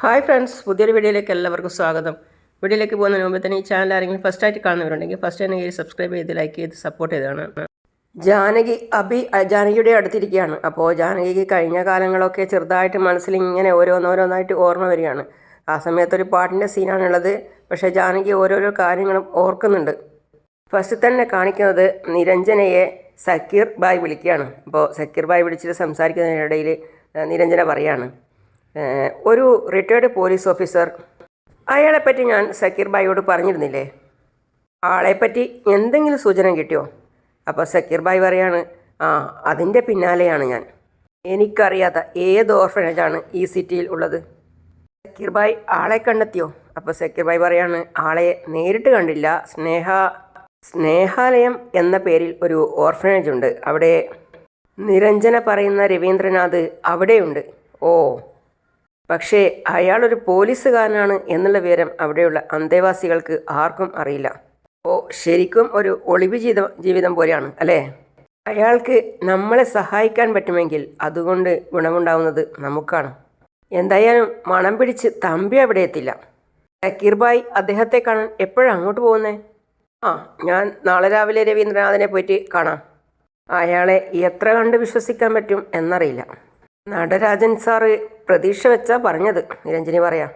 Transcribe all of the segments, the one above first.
Hi friends പുതിയൊരു വീഡിയോയിലേക്ക് എല്ലാവർക്കും സ്വാഗതം. വീഡിയോയിലേക്ക് പോകുന്നതിന് മുമ്പ് തന്നെ ഈ ചാനൽ ആരെങ്കിലും ഫസ്റ്റ് ആയിട്ട് കാണുന്നവരുണ്ടെങ്കിൽ ഫസ്റ്റ് തന്നെ സബ്സ്ക്രൈബ് ചെയ്ത് ലൈക്ക് ചെയ്ത് സപ്പോർട്ട് ചെയ്താണ് ജാനകി അഹ് ജാനകിയുടെ അടുത്തിരിക്കുകയാണ്. അപ്പോൾ ജാനകിക്ക് കഴിഞ്ഞ കാലങ്ങളൊക്കെ ചെറുതായിട്ട് മനസ്സിൽ ഇങ്ങനെ ഓരോന്നോരോന്നായിട്ട് ഓർമ്മ വരികയാണ്. ആ സമയത്തൊരു പാട്ടിന്റെ സീനാണുള്ളത് പക്ഷേ ജാനകി ഓരോരോ കാര്യങ്ങളും ഓർക്കുന്നുണ്ട്. ഫസ്റ്റ് തന്നെ കാണിക്കുന്നത് നിരഞ്ജനയെ സക്കീർ ബായ് വിളിക്കുകയാണ്. അപ്പോൾ സക്കീർ ബായ് വിളിച്ചിട്ട് സംസാരിക്കുന്നതിനിടയിൽ നിരഞ്ജന പറയാണ്. ഒരു റിട്ടയേർഡ് പോലീസ് ഓഫീസർ അയാളെപ്പറ്റി ഞാൻ സക്കീർ ബായിയോട് പറഞ്ഞിരുന്നില്ലേ? ആളെപ്പറ്റി എന്തെങ്കിലും സൂചന കിട്ടിയോ? അപ്പോൾ സക്കീർ ബായി പറയാണ് ആ അതിന്റെ പിന്നാലെയാണ് ഞാൻ. എനിക്കറിയാത്ത ഏത് ഓർഫനേജാണ് ഈ സിറ്റിയിൽ ഉള്ളത്? സക്കീർ ബായ് ആളെ കണ്ടെത്തിയോ? അപ്പോൾ സക്കീർ ബായ് പറയാണ് ആളെ നേരിട്ട് കണ്ടില്ല. സ്നേഹ സ്നേഹാലയം എന്ന പേരിൽ ഒരു ഓർഫനേജ് ഉണ്ട് അവിടെ നിരഞ്ജന പറയുന്ന രവീന്ദ്രനാഥ് അവിടെയുണ്ട്. ഓ പക്ഷേ അയാളൊരു പോലീസുകാരനാണ് എന്നുള്ള വിവരം അവിടെയുള്ള അന്തേവാസികൾക്ക് ആർക്കും അറിയില്ല. ഓ ശരിക്കും ഒരു ഒളിവ് ജീവിതം ജീവിതം പോലെയാണ് അല്ലേ? അയാൾക്ക് നമ്മളെ സഹായിക്കാൻ പറ്റുമെങ്കിൽ അതുകൊണ്ട് ഗുണമുണ്ടാവുന്നത് നമുക്കാണ്. എന്തായാലും മണം പിടിച്ച് തമ്പി അവിടെ എത്തില്ല. സക്കീർ ബായ് അദ്ദേഹത്തെ കാണാൻ എപ്പോഴാണ് അങ്ങോട്ട് പോകുന്നേ? ആ ഞാൻ നാളെ രാവിലെ രവീന്ദ്രനാഥിനെ പോയിട്ട് കാണാം. അയാളെ എത്ര കണ്ട് വിശ്വസിക്കാൻ പറ്റും എന്നറിയില്ല. നടരാജൻ സാറ് പ്രതീക്ഷ വെച്ചാ പറഞ്ഞത്. നിരഞ്ജനി പറയാം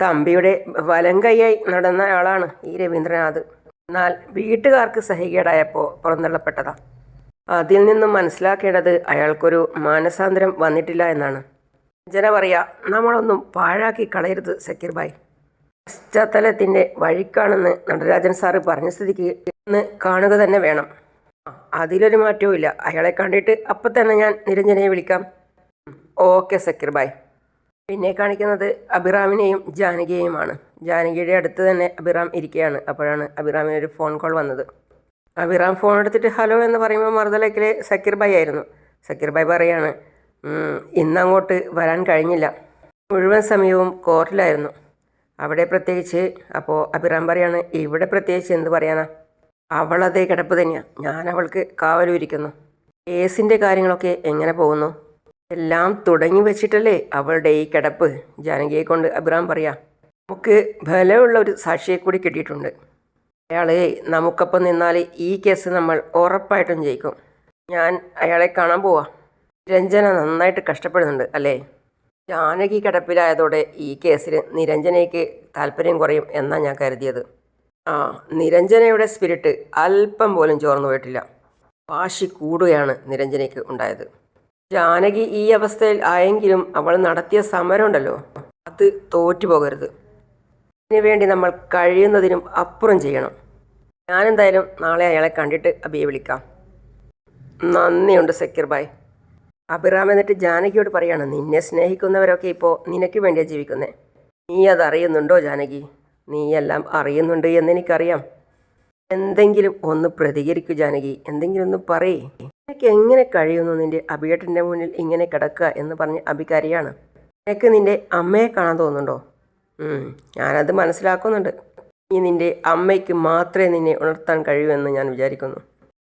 തമ്പിയുടെ വലം കൈയായി നടന്ന ആളാണ് ഈ രവീന്ദ്രനാഥ്. എന്നാൽ വീട്ടുകാർക്ക് സഹികേടായപ്പോൾ പുറന്തള്ളപ്പെട്ടതാ. അതിൽ നിന്നും മനസ്സിലാക്കേണ്ടത് അയാൾക്കൊരു മാനസാന്തരം വന്നിട്ടില്ല എന്നാണ്. ജന പറയാ നമ്മളൊന്നും പാഴാക്കി കളയരുത് സക്കീർ ഭായ്. പശ്ചാത്തലത്തിന്റെ വഴിക്കാണെന്ന് നടരാജൻ സാറ് പറഞ്ഞ സ്ഥിതിക്ക് ഇന്ന് കാണുക തന്നെ വേണം. അതിലൊരു മാറ്റവും ഇല്ല അയാളെ കണ്ടിട്ട് അപ്പം തന്നെ ഞാൻ നിരഞ്ജനയെ വിളിക്കാം. ഓക്കെ സക്കീർ. ബായ് പിന്നെ കാണിക്കുന്നത് അഭിറാമിനെയും ജാനകിയെയുമാണ്. ജാനകിയുടെ അടുത്ത് തന്നെ അഭിറാം ഇരിക്കുകയാണ് അപ്പോഴാണ് അഭിറാമിന് ഒരു ഫോൺ കോൾ വന്നത്. അഭിറാം ഫോൺ എടുത്തിട്ട് ഹലോ എന്ന് പറയുമ്പോൾ മറുതലക്കിലെ സക്കീർ ബായ് ആയിരുന്നു. സക്കീർ ബായ് പറയാണ് "ഉം, ഇന്നങ്ങോട്ട് വരാൻ കഴിഞ്ഞില്ല. മുഴുവൻ സമയവും കോർട്ടിലായിരുന്നു. അവിടെ പ്രത്യേകിച്ച് അപ്പോൾ അഭിറാം പറയാണ് ഇവിടെ പ്രത്യേകിച്ച് എന്ത് പറയാനാ? അവളതേ കിടപ്പ് തന്നെയാണ് ഞാൻ അവൾക്ക് കാവലൂരിക്കുന്നു കേസിന്റെ കാര്യങ്ങളൊക്കെ എങ്ങനെ പോകുന്നു? എല്ലാം തുടങ്ങി വെച്ചിട്ടല്ലേ അവളുടെ ഈ കിടപ്പ്? ജാനകിയെ കൊണ്ട് അഭിറാം പറയാ നമുക്ക് ബലമുള്ള ഒരു സാക്ഷിയെ കൂടി കിട്ടിയിട്ടുണ്ട്. അയാളെ നമുക്കപ്പം നിന്നാൽ ഈ കേസ് നമ്മൾ ഉറപ്പായിട്ടും ജയിക്കും. ഞാൻ അയാളെ കാണാൻ പോവാ. നിരഞ്ജന നന്നായിട്ട് കഷ്ടപ്പെടുന്നുണ്ട് അല്ലേ? ജാനകി കിടപ്പിലായതോടെ ഈ കേസിൽ നിരഞ്ജനയ്ക്ക് താല്പര്യം കുറയും എന്നാണ് ഞാൻ കരുതിയത്. ആ നിരഞ്ജനയുടെ സ്പിരിറ്റ് അല്പം പോലും ചോർന്നു പോയിട്ടില്ല. വാശി കൂടുകയാണ് നിരഞ്ജനയ്ക്ക് ഉണ്ടായത്. ജാനകി ഈ അവസ്ഥയിൽ ആയെങ്കിലും അവൾ നടത്തിയ സമരമുണ്ടല്ലോ. അത് തോറ്റു പോകരുത് ഇതിനു വേണ്ടി നമ്മൾ കഴിയുന്നതിനും അപ്പുറം ചെയ്യണം. ഞാനെന്തായാലും നാളെ അയാളെ കണ്ടിട്ട് അബിയെ വിളിക്കാം. നന്ദിയുണ്ട് സക്കീർ ബായ്. അഭിറാം എന്നിട്ട് ജാനകിയോട് പറയാണ് നിന്നെ സ്നേഹിക്കുന്നവരൊക്കെ ഇപ്പോൾ നിനക്ക് വേണ്ടിയാണ് ജീവിക്കുന്നത് നീ അതറിയുന്നുണ്ടോ ജാനകി? നീ എല്ലാം അറിയുന്നുണ്ട് എന്നെനിക്കറിയാം എന്തെങ്കിലും ഒന്ന് പ്രതികരിക്കൂ ജാനകി. എന്തെങ്കിലും ഒന്ന് പറയേ. നിനക്ക് എങ്ങനെ കഴിയുന്നു നിന്റെ അബിയേട്ടന്റെ മുന്നിൽ ഇങ്ങനെ കിടക്കുക എന്ന് പറഞ്ഞ് അഭികാരിയാണ്? നിനക്ക് നിന്റെ അമ്മയെ കാണാൻ തോന്നുന്നുണ്ടോ? ഞാനത് മനസ്സിലാക്കുന്നുണ്ട്. നീ നിന്റെ അമ്മയ്ക്ക് മാത്രമേ നിന്നെ ഉണർത്താൻ കഴിയൂ എന്ന് ഞാൻ വിചാരിക്കുന്നു.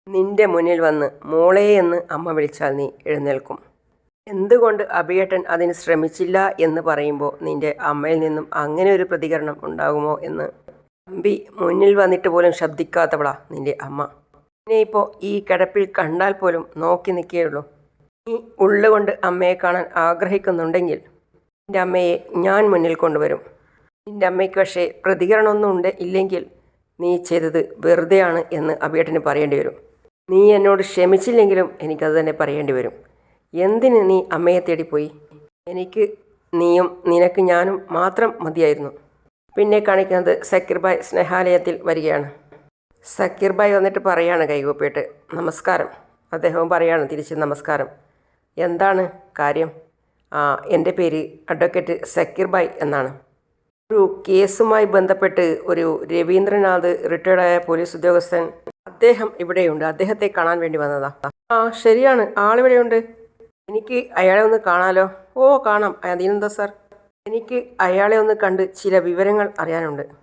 നിന്റെ മുന്നിൽ വന്ന് മോളെ എന്ന് അമ്മ വിളിച്ചാൽ നീ എഴുന്നേൽക്കും. എന്തുകൊണ്ട് അഭിയേട്ടൻ അതിന് ശ്രമിച്ചില്ല എന്ന് പറയുമ്പോൾ നിന്റെ അമ്മയിൽ നിന്നും അങ്ങനെ ഒരു പ്രതികരണം ഉണ്ടാകുമോ എന്ന്? അമ്പി മുന്നിൽ വന്നിട്ട് പോലും ശബ്ദിക്കാത്തവളാ നിന്റെ അമ്മ. നിന്നെ ഇപ്പോൾ ഈ കിടപ്പിൽ കണ്ടാൽ പോലും നോക്കി നിൽക്കുകയുള്ളൂ നീ ഉള്ളുകൊണ്ട് അമ്മയെ കാണാൻ ആഗ്രഹിക്കുന്നുണ്ടെങ്കിൽ നിന്റെ അമ്മയെ ഞാൻ മുന്നിൽ കൊണ്ടുവരും. നിന്റെ അമ്മയ്ക്ക് പക്ഷേ പ്രതികരണമൊന്നും ഉണ്ട് ഇല്ലെങ്കിൽ നീ ചെയ്തത് വെറുതെയാണ് എന്ന് അഭിയേട്ടന് പറയേണ്ടി വരും. നീ എന്നോട് ക്ഷമിച്ചില്ലെങ്കിലും എനിക്കത് തന്നെ പറയേണ്ടി വരും. എന്തിന് നീ അമ്മയെ തേടിപ്പോയി? എനിക്ക് നീയും നിനക്ക് ഞാനും മാത്രം മതിയായിരുന്നു. പിന്നെ കാണിക്കുന്നത് സക്കീർബായ് സ്നേഹാലയത്തിൽ വരികയാണ്. സക്കീർ ഭായ് വന്നിട്ട് പറയാണ് കൈകൂപ്പിയിട്ട് നമസ്കാരം. അദ്ദേഹവും പറയാണ് തിരിച്ച് നമസ്കാരം. എന്താണ് കാര്യം? ആ എന്റെ പേര് അഡ്വക്കേറ്റ് സക്കീർ ഭായ് എന്നാണ്. ഒരു കേസുമായി ബന്ധപ്പെട്ട് ഒരു രവീന്ദ്രനാഥ് റിട്ടയർഡായ പോലീസ് ഉദ്യോഗസ്ഥൻ അദ്ദേഹം ഇവിടെയുണ്ട്. അദ്ദേഹത്തെ കാണാൻ വേണ്ടി വന്നതാ. ആ ശരിയാണ്. ആളിവിടെയുണ്ട്. എനിക്ക് അയാളെ ഒന്ന് കാണാലോ? ഓ കാണാം. അതിനെന്താ സാർ? എനിക്ക് അയാളെ ഒന്ന് കണ്ട് ചില വിവരങ്ങൾ അറിയാനുണ്ട്.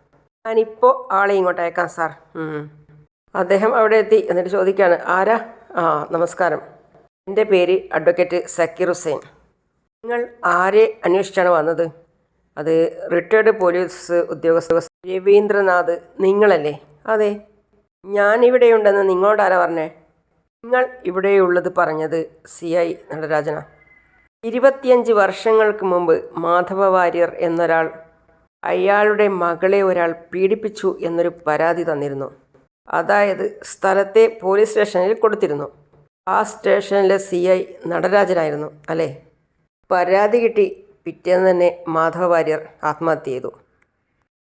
ഞാനിപ്പോൾ ആളെ ഇങ്ങോട്ട് അയക്കാം സാർ. അദ്ദേഹം അവിടെ എത്തി. എന്നിട്ട് ചോദിക്കുകയാണ് ആരാ? ആ നമസ്കാരം. എന്റെ പേര് അഡ്വക്കേറ്റ് സക്കീർ ഹുസൈൻ. നിങ്ങൾ ആരെ അന്വേഷിച്ചാണ് വന്നത്? അത് റിട്ടയർഡ് പോലീസ് ഉദ്യോഗസ്ഥ രവീന്ദ്രനാഥ് നിങ്ങളല്ലേ? അതെ. ഞാനിവിടെയുണ്ടെന്ന് നിങ്ങളോട് ആരാ പറഞ്ഞേ? നിങ്ങൾ ഇവിടെയുള്ളത് പറഞ്ഞത് സി ഐ നടരാജന. ഇരുപത്തിയഞ്ച് വർഷങ്ങൾക്ക് മുമ്പ് മാധവ വാര്യർ എന്നൊരാൾ അയാളുടെ മകളെ ഒരാൾ പീഡിപ്പിച്ചു എന്നൊരു പരാതി തന്നിരുന്നു. അതായത് സ്ഥലത്തെ പോലീസ് സ്റ്റേഷനിൽ കൊടുത്തിരുന്നു. ആ സ്റ്റേഷനിലെ സി ഐ നടരാജനായിരുന്നു അല്ലേ? പരാതി കിട്ടി. പിറ്റേന്ന് തന്നെ മാധവ വാര്യർ ആത്മഹത്യ ചെയ്തു.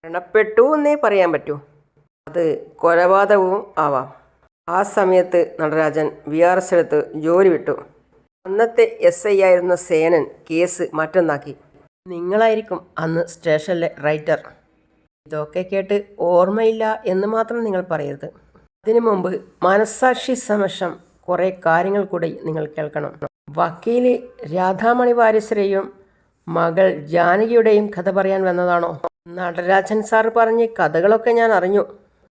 മരണപ്പെട്ടു എന്നേ പറയാൻ പറ്റൂ. അത് കൊലപാതകവും ആവാം. ആ സമയത്ത് നടരാജൻ വി ആർ എസ് എടുത്ത് ജോലി വിട്ടു. അന്നത്തെ എസ് ഐ ആയിരുന്ന സേനൻ കേസ് മറ്റൊന്നാക്കി നിങ്ങളായിരിക്കും അന്ന് സ്റ്റേഷനിലെ റൈറ്റർ. ഇതൊക്കെ കേട്ട് ഓർമ്മയില്ല എന്ന് മാത്രം നിങ്ങൾ പറയരുത്. അതിനു മുമ്പ് മനസാക്ഷി സമക്ഷം കുറേ കാര്യങ്ങൾ കൂടി നിങ്ങൾ കേൾക്കണം. വക്കീൽ രാധാമണി വാരിസരെയും മകൾ ജാനകിയുടെയും കഥ പറയാൻ വന്നതാണോ? നടരാജൻ സാർ പറഞ്ഞ് കഥകളൊക്കെ ഞാൻ അറിഞ്ഞു.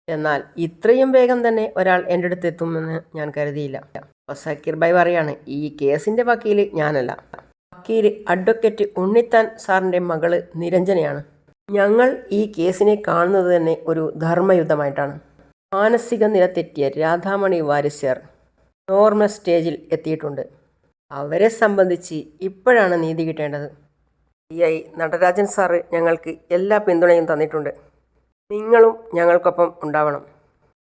എന്നാൽ ഇത്രയും വേഗം തന്നെ ഒരാൾ എന്റെ അടുത്ത് എത്തുമെന്ന് ഞാൻ കരുതിയില്ല. സക്കീർ ഭായ് പറയാണ് ഈ കേസിന്റെ വക്കീൽ ഞാനല്ല. വക്കീൽ അഡ്വക്കേറ്റ് ഉണ്ണിത്താൻ സാറിന്റെ മകൾ നിരഞ്ജനയാണ്. ഞങ്ങൾ ഈ കേസിനെ കാണുന്നത് തന്നെ ഒരു ധർമ്മയുദ്ധമായിട്ടാണ്. മാനസിക നില തെറ്റിയ രാധാമണി വാരിസ്യർ നോർമൽ സ്റ്റേജിൽ എത്തിയിട്ടുണ്ട്. അവരെ സംബന്ധിച്ച് ഇപ്പോഴാണ് നീതി കിട്ടേണ്ടത്. ഈ ഐ നടരാജൻ സാറ് ഞങ്ങൾക്ക് എല്ലാ പിന്തുണയും തന്നിട്ടുണ്ട്. നിങ്ങളും ഞങ്ങൾക്കൊപ്പം ഉണ്ടാവണം.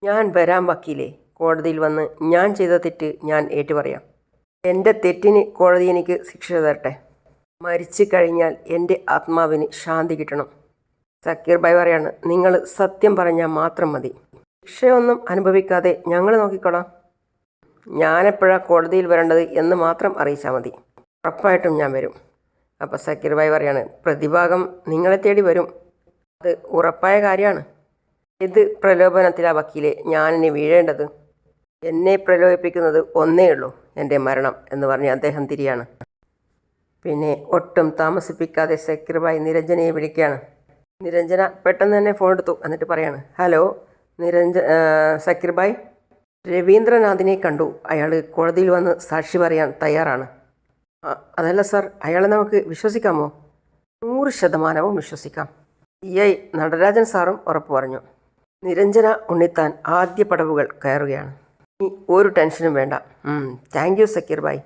ഞാൻ വരാം വക്കീലേ. കോടതിയിൽ വന്ന് ഞാൻ ചെയ്ത തെറ്റ് ഞാൻ ഏറ്റുപറയാം. എന്റെ തെറ്റിന് കോടതി എനിക്ക് ശിക്ഷ തരട്ടെ. മരിച്ചു കഴിഞ്ഞാൽ എന്റെ ആത്മാവിന് ശാന്തി കിട്ടണം. സക്കീർ ഭായ് പറയാണ് നിങ്ങൾ സത്യം പറഞ്ഞാൽ മാത്രം മതി. ശിക്ഷയൊന്നും അനുഭവിക്കാതെ ഞങ്ങൾ നോക്കിക്കോളാം. ഞാനെപ്പോഴാണ് കോടതിയിൽ വരേണ്ടത് എന്ന് മാത്രം അറിയിച്ചാൽ മതി. ഉറപ്പായിട്ടും ഞാൻ വരും. അപ്പോൾ സക്കീർ ഭായ് പറയാണ് പ്രതിഭാഗം നിങ്ങളെ തേടി വരും. അത് ഉറപ്പായ കാര്യമാണ്. ഇത് പ്രലോഭനത്തിലാ വക്കീലെ ഞാനിനി വീഴേണ്ടത്. എന്നെ പ്രലോഭിപ്പിക്കുന്നത് ഒന്നേ ഉള്ളൂ എന്റെ മരണം എന്ന് പറഞ്ഞ് അദ്ദേഹം തിരിയാണ്. പിന്നെ ഒട്ടും താമസിപ്പിക്കാതെ സെക്രബായി നിരഞ്ജനയെ വിളിക്കുകയാണ്. നിരഞ്ജന പെട്ടെന്ന് തന്നെ ഫോൺ എടുത്തു എന്നിട്ട് പറയാണ് ഹലോ നിരഞ്ജ സക്കീർബായ് രവീന്ദ്രനാഥിനെ കണ്ടു. അയാൾ കോടതിയിൽ വന്ന് സാക്ഷി പറയാൻ തയ്യാറാണ്. അതല്ല സാർ അയാളെ നമുക്ക് വിശ്വസിക്കാമോ? നൂറ് ശതമാനവും വിശ്വസിക്കാം ഇ ഐ നടരാജൻ സാറും ഉറപ്പ് പറഞ്ഞു. നിരഞ്ജന ഉണ്ണിത്താൻ ആദ്യ പടവുകൾ കയറുകയാണ്. ഇനി ഒരു ടെൻഷനും വേണ്ട. താങ്ക് യു സക്കീർ ബായ്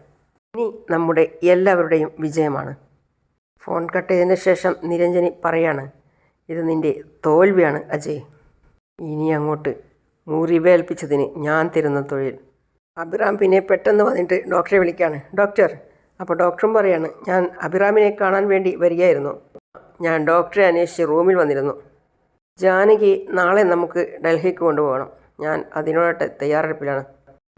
ഇനി നമ്മുടെ എല്ലാവരുടെയും വിജയമാണ്. ഫോൺ കട്ട് ചെയ്തതിന് ശേഷം നിരഞ്ജനി പറയാണ് ഇത് നിന്റെ തോൽവിയാണ് അജയ്. ഇനി അങ്ങോട്ട് മുറിവേൽപ്പിച്ചതിന് ഞാൻ തരുന്ന തൊഴിൽ. അഭിറാം പിന്നെ പെട്ടെന്ന് വന്നിട്ട് ഡോക്ടറെ വിളിക്കുകയാണ് ഡോക്ടർ അപ്പോൾ ഡോക്ടറും പറയാണ് ഞാൻ അഭിറാമിനെ കാണാൻ വേണ്ടി വരികയായിരുന്നു. ഞാൻ ഡോക്ടറെ അന്വേഷിച്ച് റൂമിൽ വന്നിരുന്നു. ജാനകി നാളെ നമുക്ക് ഡൽഹിക്ക് കൊണ്ടുപോകണം. ഞാൻ അതിനോട് തയ്യാറെടുപ്പിലാണ്.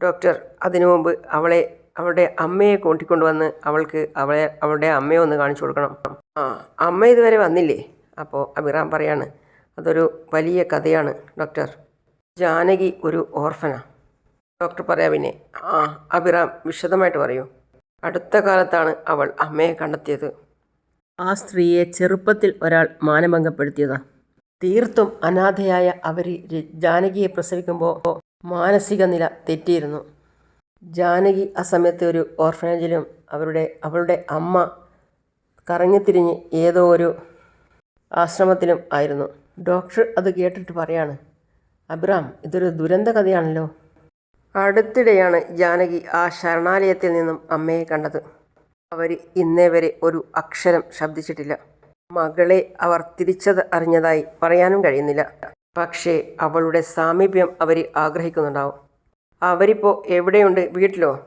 ഡോക്ടർ അതിനു മുമ്പ് അവളെ അവളുടെ അമ്മയെ കൂട്ടിക്കൊണ്ടുവന്ന് അവൾക്ക് അവളെ അവളുടെ അമ്മയെ ഒന്ന് കാണിച്ചു കൊടുക്കണം. ആ അമ്മ ഇതുവരെ വന്നില്ലേ? അപ്പോൾ അഭിറാം പറയാണ് അതൊരു വലിയ കഥയാണ് ഡോക്ടർ. ജാനകി ഒരു ഓർഫന. ഡോക്ടർ പറയാം പിന്നെ ആ അഭിറാം വിശദമായിട്ട് പറയൂ. അടുത്ത കാലത്താണ് അവൾ അമ്മയെ കണ്ടെത്തിയത്. ആ സ്ത്രീയെ ചെറുപ്പത്തിൽ ഒരാൾ മാനഭംഗപ്പെടുത്തിയതാ. തീർത്തും അനാഥയായ അവർ ജാനകിയെ പ്രസവിക്കുമ്പോൾ മാനസിക നില തെറ്റിയിരുന്നു. ജാനകി ആ സമയത്ത് ഒരു ഓർഫനേജിലും അവരുടെ അവളുടെ അമ്മ കറങ്ങിത്തിരിഞ്ഞ് ഏതോ ഒരു ആശ്രമത്തിലും ആയിരുന്നു. ഡോക്ടർ അത് കേട്ടിട്ട് പറയാണ് അബ്രാം ഇതൊരു ദുരന്ത കഥയാണല്ലോ. അടുത്തിടെയാണ് ജാനകി ആ ശരണാലയത്തിൽ നിന്നും അമ്മയെ കണ്ടത്. അവർ ഇന്നേ വരെ ഒരു അക്ഷരം ശബ്ദിച്ചിട്ടില്ല. മകളെ അവർ തിരിച്ചത് അറിഞ്ഞതായി പറയാനും കഴിയുന്നില്ല. പക്ഷേ അവളുടെ സാമീപ്യം അവർ ആഗ്രഹിക്കുന്നുണ്ടാവും. അവരിപ്പോൾ എവിടെയുണ്ട്? വീട്ടിലോ?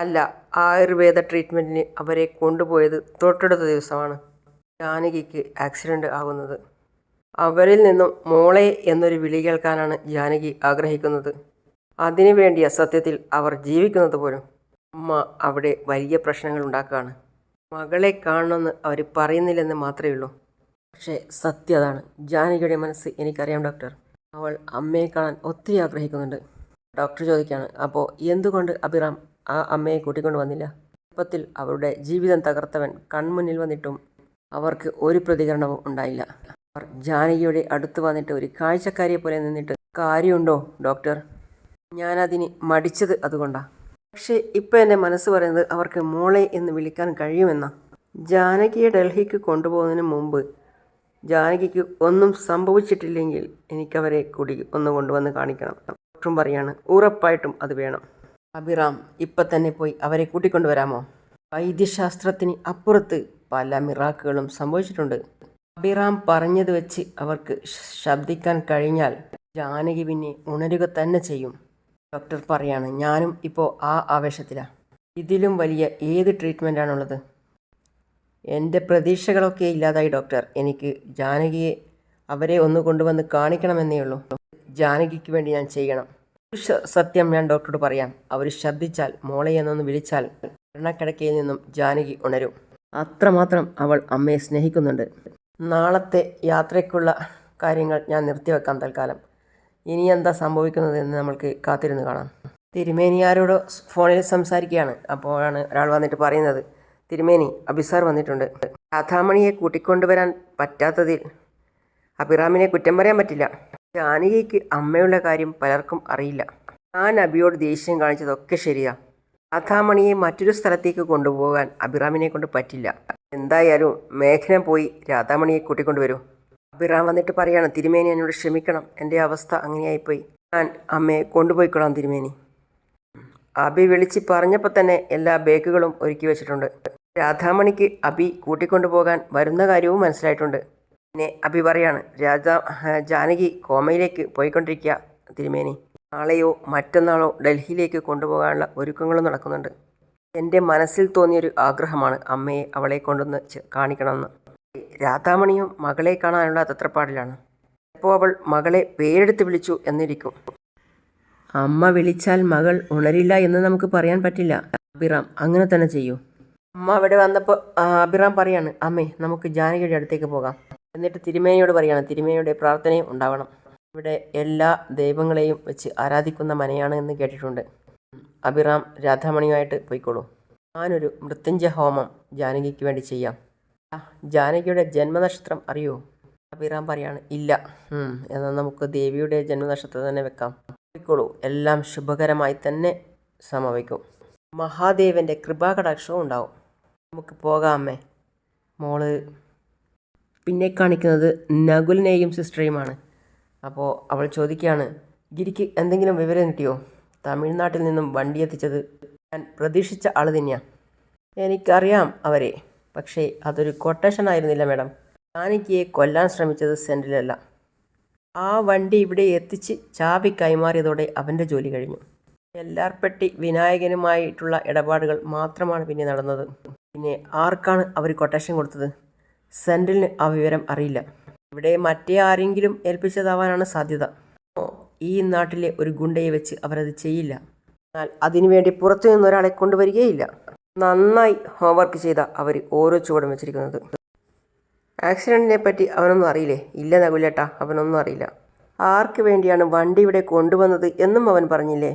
അല്ല ആയുർവേദ ട്രീറ്റ്മെന്റിന് അവരെ കൊണ്ടുപോയത് തൊട്ടടുത്ത ദിവസമാണ്. ജാനകിക്ക് ആക്സിഡന്റ് ആകുന്നത്. അവരിൽ നിന്നും മോളെ എന്നൊരു വിളി കേൾക്കാനാണ് ജാനകി ആഗ്രഹിക്കുന്നത്. അതിനു വേണ്ടിയ സത്യത്തിൽ അവർ ജീവിക്കുന്നത് പോലും. അമ്മ അവിടെ വലിയ പ്രശ്നങ്ങൾ ഉണ്ടാക്കുകയാണ്. മകളെ കാണണമെന്ന് അവർ പറയുന്നില്ലെന്ന് മാത്രമേ ഉള്ളൂ. പക്ഷേ സത്യം അതാണ്. ജാനകിയുടെ മനസ്സ് എനിക്കറിയാം ഡോക്ടർ. അവൾ അമ്മയെ കാണാൻ ഒത്തിരി ആഗ്രഹിക്കുന്നുണ്ട്. ഡോക്ടർ ചോദിക്കുകയാണ് അപ്പോൾ എന്തുകൊണ്ട് അഭിറാം ആ അമ്മയെ കൂട്ടിക്കൊണ്ട് വന്നില്ല? ചെറുപ്പത്തിൽ അവരുടെ ജീവിതം തകർത്തവൻ കൺമുന്നിൽ വന്നിട്ടും അവർക്ക് ഒരു പ്രതികരണവും ഉണ്ടായില്ല. അവർ ജാനകിയുടെ അടുത്ത് വന്നിട്ട് ഒരു കാഴ്ചക്കാരിയെ പോലെ നിന്നിട്ട് കാര്യമുണ്ടോ ഡോക്ടർ? ഞാനതിന് മടിച്ചത് അതുകൊണ്ടാണ് പക്ഷേ ഇപ്പം എന്റെ മനസ്സ് പറയുന്നത് അവർക്ക് മോളെ എന്ന് വിളിക്കാൻ കഴിയുമെന്ന. ജാനകിയെ ഡൽഹിക്ക് കൊണ്ടുപോകുന്നതിന് മുമ്പ് ജാനകിക്ക് ഒന്നും സംഭവിച്ചിട്ടില്ലെങ്കിൽ എനിക്കവരെ കൂടി ഒന്ന് കൊണ്ടുവന്ന് കാണിക്കണം. ഡോക്ടറും പറയാണ് ഉറപ്പായിട്ടും അത് വേണം. അഭിറാം ഇപ്പം തന്നെ പോയി അവരെ കൂട്ടിക്കൊണ്ടുവരാമോ വൈദ്യശാസ്ത്രത്തിന് അപ്പുറത്ത് പല മിറാക്കുകളും സംഭവിച്ചിട്ടുണ്ട്. അഭിറാം പറഞ്ഞത് വെച്ച് അവർക്ക് ശബ്ദിക്കാൻ കഴിഞ്ഞാൽ ജാനകി പിന്നെ ഉണരുക തന്നെ ചെയ്യും. ഡോക്ടർ പറയാണ് ഞാനും ഇപ്പോൾ ആ ആവേശത്തിലാണ് ഇതിലും വലിയ ഏത് ട്രീറ്റ്മെന്റാണുള്ളത് എന്റെ പ്രതീക്ഷകളൊക്കെ ഇല്ലാതായി ഡോക്ടർ. എനിക്ക് ജാനകിയെ അവരെ ഒന്ന് കൊണ്ടുവന്ന് കാണിക്കണമെന്നേ ഉള്ളൂ. ജാനകിക്ക് വേണ്ടി ഞാൻ ചെയ്യണം. സത്യം ഞാൻ ഡോക്ടറോട് പറയാം. അവർ ശബ്ദിച്ചാൽ മോളെ എന്നൊന്ന് വിളിച്ചാൽ എണ്ണക്കിടക്കയിൽ നിന്നും ജാനകി ഉണരും. അത്രമാത്രം അവൾ അമ്മയെ സ്നേഹിക്കുന്നുണ്ട്. നാളത്തെ യാത്രയ്ക്കുള്ള കാര്യങ്ങൾ ഞാൻ നിർത്തിവെക്കാം തൽക്കാലം. ഇനി എന്താ സംഭവിക്കുന്നത് എന്ന് നമ്മൾക്ക് കാത്തിരുന്ന് കാണാം. തിരുമേനി ആരോടോ ഫോണിൽ സംസാരിക്കുകയാണ്. അപ്പോഴാണ് ഒരാൾ വന്നിട്ട് പറയുന്നത് തിരുമേനി അബിസാർ വന്നിട്ടുണ്ട്. രാധാമണിയെ കൂട്ടിക്കൊണ്ടുവരാൻ പറ്റാത്തതിൽ അഭിറാമിനെ കുറ്റം പറയാൻ പറ്റില്ല. ജാനകിക്ക് അമ്മയുള്ള കാര്യം പലർക്കും അറിയില്ല. ഞാൻ അബിയോട് ദേഷ്യം കാണിച്ചതൊക്കെ ശരിയാ. രാധാമണിയെ മറ്റൊരു സ്ഥലത്തേക്ക് കൊണ്ടുപോകാൻ അഭിറാമിനെ കൊണ്ട് പറ്റില്ല. എന്തായാലും മേഘന പോയി രാധാമണിയെ കൂട്ടിക്കൊണ്ടുവരൂ. അഭിറാം വന്നിട്ട് പറയാണ് തിരുമേനി എന്നോട് ക്ഷമിക്കണം എന്റെ അവസ്ഥ അങ്ങനെയായിപ്പോയി. ഞാൻ അമ്മയെ കൊണ്ടുപോയിക്കൊള്ളാം തിരുമേനി. അബി വിളിച്ച് പറഞ്ഞപ്പോൾ തന്നെ എല്ലാ ബേക്കുകളും ഒരുക്കി വെച്ചിട്ടുണ്ട്. രാധാമണിക്ക് അബി കൂട്ടിക്കൊണ്ടുപോകാൻ വരുന്ന കാര്യവും മനസ്സിലായിട്ടുണ്ട്. പിന്നെ അബി പറയാണ് രാജാ ജാനകി കോമയിലേക്ക് പോയിക്കൊണ്ടിരിക്കുക തിരുമേനി. നാളെയോ മറ്റന്നാളോ ഡൽഹിയിലേക്ക് കൊണ്ടുപോകാനുള്ള ഒരുക്കങ്ങളും നടക്കുന്നുണ്ട്. എന്റെ മനസ്സിൽ തോന്നിയൊരു ആഗ്രഹമാണ് അമ്മയെ അവളെ കൊണ്ടുവന്ന് കാണിക്കണമെന്ന്. രാധാമണിയും മകളെ കാണാനുള്ള തത്രപ്പാടിലാണ്. അപ്പോൾ അവൾ മകളെ പേരെടുത്ത് വിളിച്ചു എന്നിരിക്കും. അമ്മ വിളിച്ചാൽ മകൾ ഉണരില്ല എന്ന് നമുക്ക് പറയാൻ പറ്റില്ല. അഭിറാം അങ്ങനെ തന്നെ ചെയ്യൂ. അമ്മ അവിടെ വന്നപ്പോൾ അഭിറാം പറയാണ് അമ്മേ നമുക്ക് ജാനകിയുടെ അടുത്തേക്ക് പോകാം. എന്നിട്ട് തിരുമേനയോട് പറയാണ് തിരുമേനയുടെ പ്രാർത്ഥനയും ഉണ്ടാവണം. ഇവിടെ എല്ലാ ദൈവങ്ങളെയും വെച്ച് ആരാധിക്കുന്ന മനയാണ് എന്ന് കേട്ടിട്ടുണ്ട്. അഭിറാം രാധാമണിയുമായിട്ട് പോയിക്കോളൂ. ഞാനൊരു മൃത്യുഞ്ജയ ഹോമം ജാനകിക്ക് വേണ്ടി ചെയ്യാം. ജാനകിയുടെ ജന്മനക്ഷത്രം അറിയോ? അഭിറാം പറയാണ് ഇല്ല. എന്നാൽ നമുക്ക് ദേവിയുടെ ജന്മനക്ഷത്രം തന്നെ വെക്കാം. പോയിക്കോളൂ. എല്ലാം ശുഭകരമായി തന്നെ സംഭവിക്കും മഹാദേവന്റെ കൃപാകടാക്ഷവും ഉണ്ടാവും. നമുക്ക് പോകാം അമ്മേ. മോൾ പിന്നെ കാണിക്കുന്നത് നകുലിനെയും സിസ്റ്ററെയുമാണ്. അപ്പോൾ അവൾ ചോദിക്കുകയാണ് ഗിരിക്ക് എന്തെങ്കിലും വിവരം കിട്ടിയോ? തമിഴ്നാട്ടിൽ നിന്നും വണ്ടി എത്തിച്ചത് ഞാൻ പ്രതീക്ഷിച്ച ആൾ തന്നെയാണ് എനിക്കറിയാം അവരെ. പക്ഷേ അതൊരു കൊട്ടേഷൻ ആയിരുന്നില്ല മാഡം ജാനകിയെ കൊല്ലാൻ ശ്രമിച്ചത് സെന്റിലല്ല ആ വണ്ടി ഇവിടെ എത്തിച്ച് ചാവി കൈമാറിയതോടെ അവന്റെ ജോലി കഴിഞ്ഞു. എല്ലാർപ്പെട്ടി വിനായകനുമായിട്ടുള്ള ഇടപാടുകൾ മാത്രമാണ് പിന്നെ നടന്നത്. പിന്നെ ആർക്കാണ് അവർ കൊട്ടേഷൻ കൊടുത്തത്? സെന്റിലിന് ആ വിവരം അറിയില്ല. ഇവിടെ മറ്റേ ആരെങ്കിലും ഏൽപ്പിച്ചതാവാനാണ് സാധ്യത. ഈ നാട്ടിലെ ഒരു ഗുണ്ടയെ വെച്ച് അവരത് ചെയ്യില്ല. എന്നാൽ അതിനുവേണ്ടി പുറത്തു നിന്നൊരാളെ കൊണ്ടുവരികയില്ല. നന്നായി ഹോംവർക്ക് ചെയ്ത അവർ ഓരോ ചുവടും വെച്ചിരിക്കുന്നത്. ആക്സിഡന്റിനെ പറ്റി അവനൊന്നും അറിയില്ലേ? ഇല്ല നകുലേട്ടാ അവനൊന്നും അറിയില്ല. ആർക്ക് വേണ്ടിയാണ് വണ്ടി ഇവിടെ കൊണ്ടുവന്നത് എന്നും അവൻ പറഞ്ഞില്ലേ?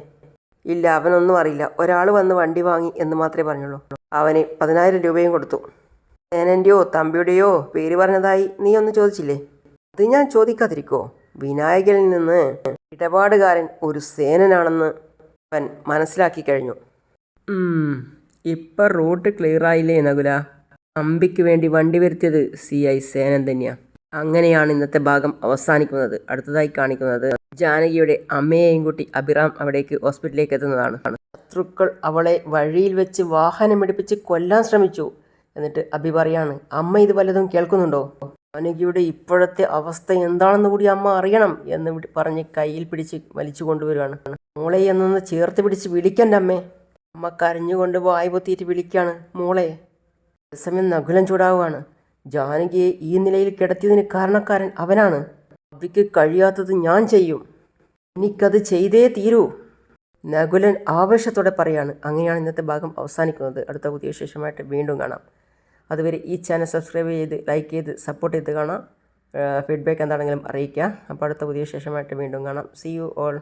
ഇല്ല അവനൊന്നും അറിയില്ല. ഒരാൾ വന്ന് വണ്ടി വാങ്ങി എന്ന് മാത്രമേ പറഞ്ഞുള്ളൂ. അവന് പതിനായിരം രൂപയും കൊടുത്തു. സേനന്റെയോ തമ്പിയുടെയോ പേര് പറഞ്ഞതായി നീ ഒന്ന് ചോദിച്ചില്ലേ? അത് ഞാൻ ചോദിക്കാതിരിക്കോ വിനായകനിൽ നിന്ന് ഇടപാടുകാരൻ ഒരു സേനനാണെന്ന് അവൻ മനസ്സിലാക്കി കഴിഞ്ഞു. ഇപ്പം റൂട്ട് ക്ലിയർ ആയില്ലേ നകുല? അമ്പിക്ക് വേണ്ടി വണ്ടി വരുത്തിയത് സി ഐ സേനൻ തന്നെയാണ് അങ്ങനെയാണ് ഇന്നത്തെ ഭാഗം അവസാനിക്കുന്നത്. അടുത്തതായി കാണിക്കുന്നത് ജാനകിയുടെ അമ്മയെയും കൂട്ടി അഭിറാം അവിടേക്ക് ഹോസ്പിറ്റലിലേക്ക് എത്തുന്നതാണ്. ശത്രുക്കൾ അവളെ വഴിയിൽ വെച്ച് വാഹനം എടുപ്പിച്ച് കൊല്ലാൻ ശ്രമിച്ചു. എന്നിട്ട് അഭി പറയാണ് അമ്മ ഇത് വല്ലതും കേൾക്കുന്നുണ്ടോ? ജാനകിയുടെ ഇപ്പോഴത്തെ അവസ്ഥ എന്താണെന്ന് കൂടി അമ്മ അറിയണം എന്ന് പറഞ്ഞ് കയ്യിൽ പിടിച്ച് വലിച്ചു കൊണ്ടുവരികയാണ്. മോളെ എന്നൊന്ന് ചേർത്ത് പിടിച്ച് വിളിക്കണ്ട അമ്മേ അമ്മ കരഞ്ഞുകൊണ്ട് വായ് പൊത്തിയിട്ട് വിളിക്കുകയാണ് മോളെ അതേസമയം നകുലം ചൂടാവുകയാണ്. ജാനകിയെ ഈ നിലയിൽ കിടത്തിയതിന് കാരണക്കാരൻ അവനാണ്. അവയ്ക്ക് കഴിയാത്തത് ഞാൻ ചെയ്യും. എനിക്കത് ചെയ്തേ തീരൂ. നകുലൻ ആവേശത്തോടെ പറയാണ്. അങ്ങനെയാണ് ഇന്നത്തെ ഭാഗം അവസാനിക്കുന്നത്. അടുത്ത പുതിയ വിശേഷമായിട്ട് വീണ്ടും കാണാം. അതുവരെ ഈ ചാനൽ സബ്സ്ക്രൈബ് ചെയ്ത് ലൈക്ക് ചെയ്ത് സപ്പോർട്ട് ചെയ്ത് കാണാം. ഫീഡ്ബാക്ക് എന്താണെങ്കിലും അറിയിക്കുക അപ്പോൾ അടുത്ത പുതിയ വിശേഷമായിട്ട് വീണ്ടും കാണാം. C you all